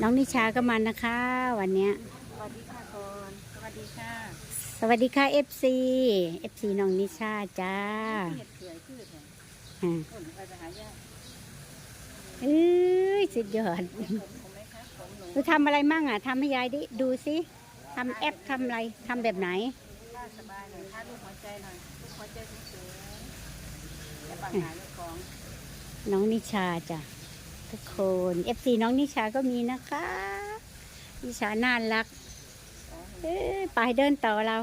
น้องนิชาก็มานะคะ วันเนี้ย สวัสดีค่ะก่อนสวัสดีค่ะสวัสดีค่ะ FC FC น้องนิชาจ้าเห็ดเขือยคือแถมอ่าผลไปไปหายากเอ้ยสุดยอดผมผมไหมคะผมหนูหนูทำอะไรมั่งอะทำให้ยายดิดูสิทำแอปทำอะไรทำแบบไหนถ้าสบายหน่อยถ้าลูกหัวใจหน่อยลูกหัวใจสูงๆจะปัญหาเรื่องของน้องนิชาจ้ะ ทุกคน FC น้องนิชาก็มีนะคะ นิชาน่ารักเอ้ยไปเดินต่อเรา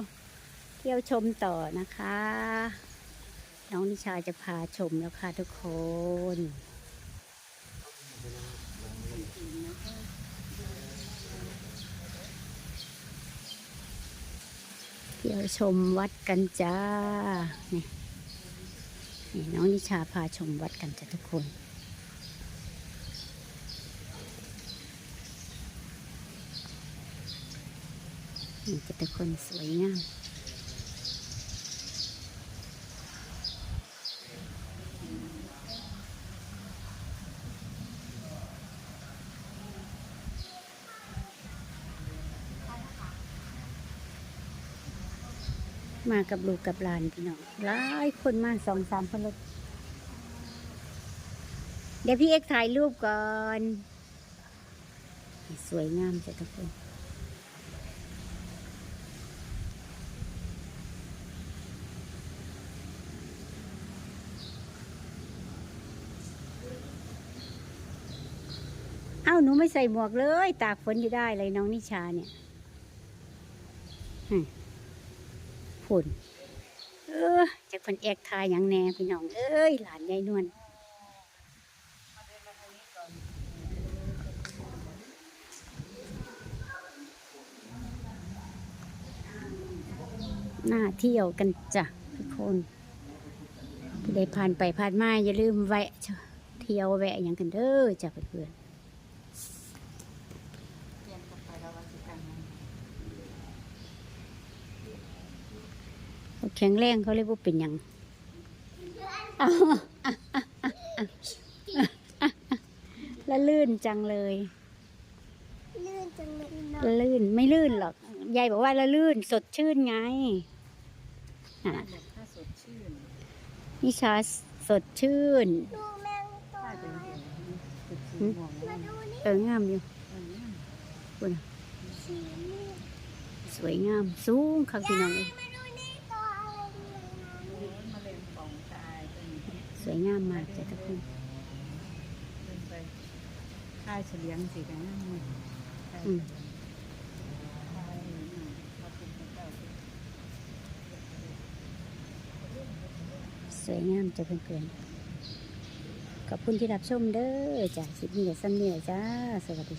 เที่ยวชมต่อนะคะ น้องนิชาจะพาชมแล้วค่ะทุกคนเที่ยวชมวัดกันจ้านี่นี่น้องนิชาพาชมวัดกันจ้ะทุกคน นี่จะเป็นคนสวยงามมากับลูกกับหลานพี่น้องหลายคนมาสองสามคนเลยเดี๋ยวพี่เอ็กถ่ายรูปก่อน สวยงามจ้ะทุกคน อ้าหนูไม่ใส่หมวกเลย ตากฝนอยู่ได้เลยน้องนิชาเนี่ยฝนเออจะคนแอกทายอย่างแน่พี่น้อง เอ้ยหลานยายนวลหน่าเที่ยวกันจ้ะทุกคนผู้ใดผ่านไปผ่านมาอย่าลืมแวะเที่ยวแวะอย่างกันเด้อจ้ะเพื่อน เปลี่ยนเข้าไปแล้ววันสิกันนะ ๆ แข็งแรงเขาเรียกว่าเป็นหยังอ้าวละลื่นจังเลยลื่นจังเลยเนาะละลื่นไม่ลื่นหรอกยายบอกว่าละลื่นสดชื่นไงน่ะแบบถ้าสดชื่นนิชาสดชื่นดูแมงตัวถ้าเป็นน้อยสุดสีม่วงมาดูนี่เอองามอยู่อันนี้คุณสีนี่สวยงามสูงค่ะพี่น้องเอ้ย มาดูนี่ตัวอะไรเลยนะ โอ้ยมะเร็งป่องตายเป็น ส วยงามมากจ้ะทุกคนเป็นไปค่ายเฉลียงสิกันนะมึงค่ายอืมค่ายอืมขอบคุณพระเจ้าสวยงามจ้ะเพื่อนๆขอบคุณที่รับชมเด้อจ้ะคลิปนี้ก็สั้นเนี่ยจ้า สวัสดี